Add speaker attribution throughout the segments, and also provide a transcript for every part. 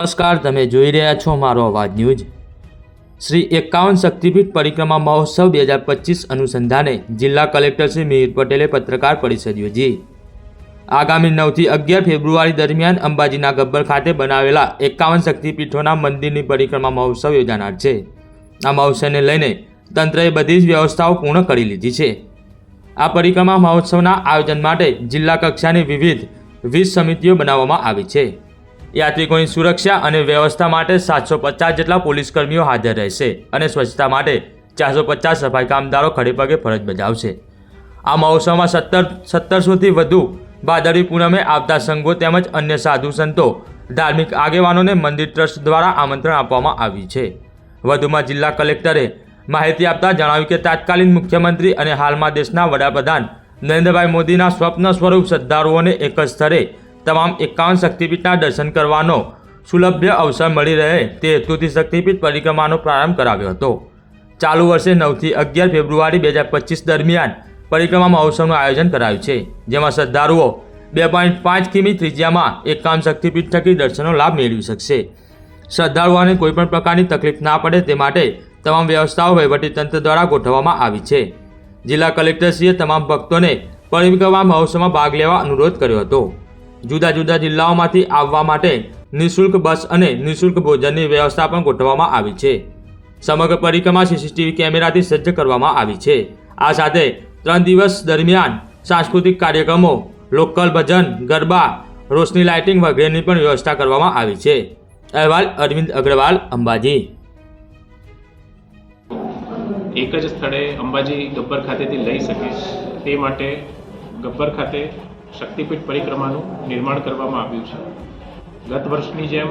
Speaker 1: નમસ્કાર, તમે જોઈ રહ્યા છો મારો અવાજ ન્યૂઝ. શ્રી એકાવન શક્તિપીઠ પરિક્રમા મહોત્સવ બે હજાર પચીસ અનુસંધાને જિલ્લા કલેક્ટર શ્રી મિહિર પટેલે પત્રકાર પરિષદ યોજી. આગામી નવથી અગિયાર ફેબ્રુઆરી દરમિયાન અંબાજીના ગબ્બર ખાતે બનાવેલા એકાવન શક્તિપીઠોના મંદિરની પરિક્રમા મહોત્સવ યોજાનાર છે. આ મહોત્સવને લઈને તંત્રએ બધી જ વ્યવસ્થાઓ પૂર્ણ કરી લીધી છે. આ પરિક્રમા મહોત્સવના આયોજન માટે જિલ્લા કક્ષાની વિવિધ વીસ સમિતિઓ બનાવવામાં આવી છે. યાત્રિકોની સુરક્ષા અને વ્યવસ્થા માટે સાતસો પચાસ જેટલા પોલીસ કર્મીઓ હાજર રહેશે અને સ્વચ્છતા માટે ચારસો પચાસ સફાઈ કામદારો ખડેપગે ફરજ બજાવશે. આ મહોત્સવમાં સત્તર, સત્તરસોથી વધુ ભાદરવી પૂનમે આવતા સંઘો તેમજ અન્ય સાધુ સંતો, ધાર્મિક આગેવાનોને મંદિર ટ્રસ્ટ દ્વારા આમંત્રણ આપવામાં આવ્યું છે. વધુમાં જિલ્લા કલેક્ટરે માહિતી આપતા જણાવ્યું કે તાત્કાલિન મુખ્યમંત્રી અને હાલમાં દેશના વડાપ્રધાન નરેન્દ્રભાઈ મોદીના સ્વપ્ન સ્વરૂપ શ્રદ્ધાળુઓને એક જ સ્થળે તમામ એકાવન શક્તિપીઠના દર્શન કરવાનો સુલભ્ય અવસર મળી રહે તે હેતુથી શક્તિપીઠ પરિક્રમાનો પ્રારંભ કરાવ્યો હતો. ચાલુ વર્ષે નવથી અગિયાર ફેબ્રુઆરી બે હજાર પચીસ દરમિયાન પરિક્રમા મહોત્સવનું આયોજન કરાયું છે, જેમાં શ્રદ્ધાળુઓ બે પોઈન્ટ પાંચ કિમી ત્રિજ્યામાં એકાવન શક્તિપીઠ થકી દર્શનનો લાભ મેળવી શકશે. શ્રદ્ધાળુઓને કોઈપણ પ્રકારની તકલીફ ના પડે તે માટે તમામ વ્યવસ્થાઓ વહીવટીતંત્ર દ્વારા ગોઠવવામાં આવી છે. જિલ્લા કલેક્ટરશ્રીએ તમામ ભક્તોને પરિક્રમા મહોત્સવમાં ભાગ લેવા અનુરોધ કર્યો હતો. જુદા જુદા જિલ્લાઓમાંથી આવવા માટે નિઃશુલ્ક બસ અને નિઃશુલ્ક ભોજનની વ્યવસ્થા પણ ગોઠવવામાં આવી છે. સમગ્ર પરિક્રમા સીસીટીવી કેમેરાથી સજ્જ કરવામાં આવી છે. આ સાથે ત્રણ દિવસ દરમિયાન સાંસ્કૃતિક કાર્યક્રમો, લોકલ ભજન, ગરબા, રોશની લાઇટિંગ વગેરેની પણ વ્યવસ્થા કરવામાં આવી છે. અહેવાલ અરવિંદ અગ્રવાલ, અંબાજી.
Speaker 2: એક જ સ્થળે અંબાજી ગબ્બર ખાતેથી લઈ શકે તે માટે ગબ્બર ખાતે શક્તિપીઠ પરિક્રમાનું નિર્માણ કરવામાં આવ્યું છે. ગત વર્ષની જેમ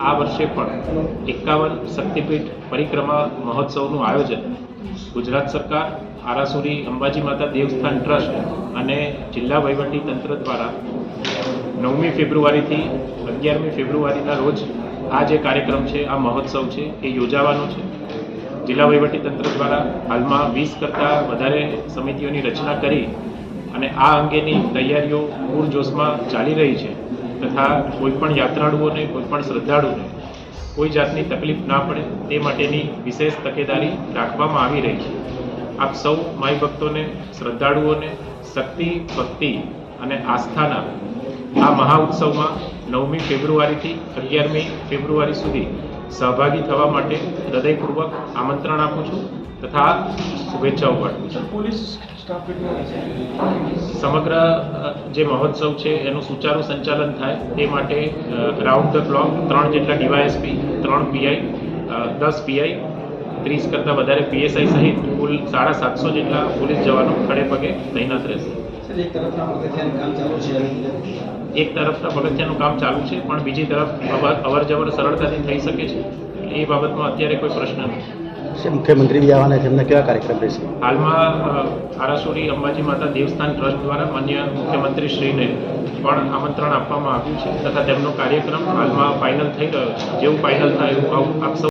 Speaker 2: આ વર્ષે પણ એકાવન શક્તિપીઠ પરિક્રમા મહોત્સવનું આયોજન ગુજરાત સરકાર, આરાસુરી અંબાજી માતા દેવસ્થાન ટ્રસ્ટ અને જિલ્લા વહીવટી તંત્ર દ્વારા નવમી ફેબ્રુઆરીથી અગિયારમી ફેબ્રુઆરીના રોજ આ જે કાર્યક્રમ છે, આ મહોત્સવ છે, એ યોજાવાનો છે. જિલ્લા વહીવટી તંત્ર દ્વારા હાલમાં વીસ કરતાં વધારે સમિતિઓની રચના કરી અને આ અંગેની તૈયારીઓ પૂરજોશમાં ચાલી રહી છે તથા કોઈપણ યાત્રાળુઓને, કોઈપણ શ્રદ્ધાળુને કોઈ જાતની તકલીફ ના પડે તે માટેની વિશેષ તકેદારી રાખવામાં આવી રહી છે. આપ સૌ માઈ ભક્તોને, શ્રદ્ધાળુઓને શક્તિ, ભક્તિ અને આસ્થાના આ મહા ઉત્સવમાં નવમી ફેબ્રુઆરીથી અગિયારમી ફેબ્રુઆરી સુધી સહભાગી થવા માટે હૃદયપૂર્વક આમંત્રણ આપું છું તથા શુભેચ્છાઓ પાઠવું છું.
Speaker 3: પોલીસ
Speaker 2: સમગ્ર જે મહોત્સવ છે એનું સુચારું સંચાલન થાય તે માટે રાઉન્ડ ધ ક્લોક ત્રણ જેટલા ડીવાયએસપી ત્રણ પીઆઈ દસ પીઆઈ ત્રીસ કરતાં વધારે પીએસઆઈ સહિત કુલ સાડા સાતસો જેટલા પોલીસ જવાનો ખડે પગે તૈનાત રહેશે.
Speaker 3: એક તરફના પગથિયાનું કામ ચાલુ છે
Speaker 2: પણ બીજી તરફ અવર- જવર સરળતાથી થઈ શકે છે? એ બાબતમાં અત્યારે કોઈ પ્રશ્ન નથી.
Speaker 4: મુખ્યમંત્રી બી આવવાના છે, એમના કેવા કાર્યક્રમ રહેશે?
Speaker 2: હાલમાં આરાસુરી અંબાજી માતા દેવસ્થાન ટ્રસ્ટ દ્વારા માન્ય મુખ્યમંત્રી શ્રીને પણ આમંત્રણ આપવામાં આવ્યું છે તથા તેમનો કાર્યક્રમ હાલમાં ફાઇનલ થઈ ગયો છે. જેવું ફાઇનલ થાય એવું આપ સૌ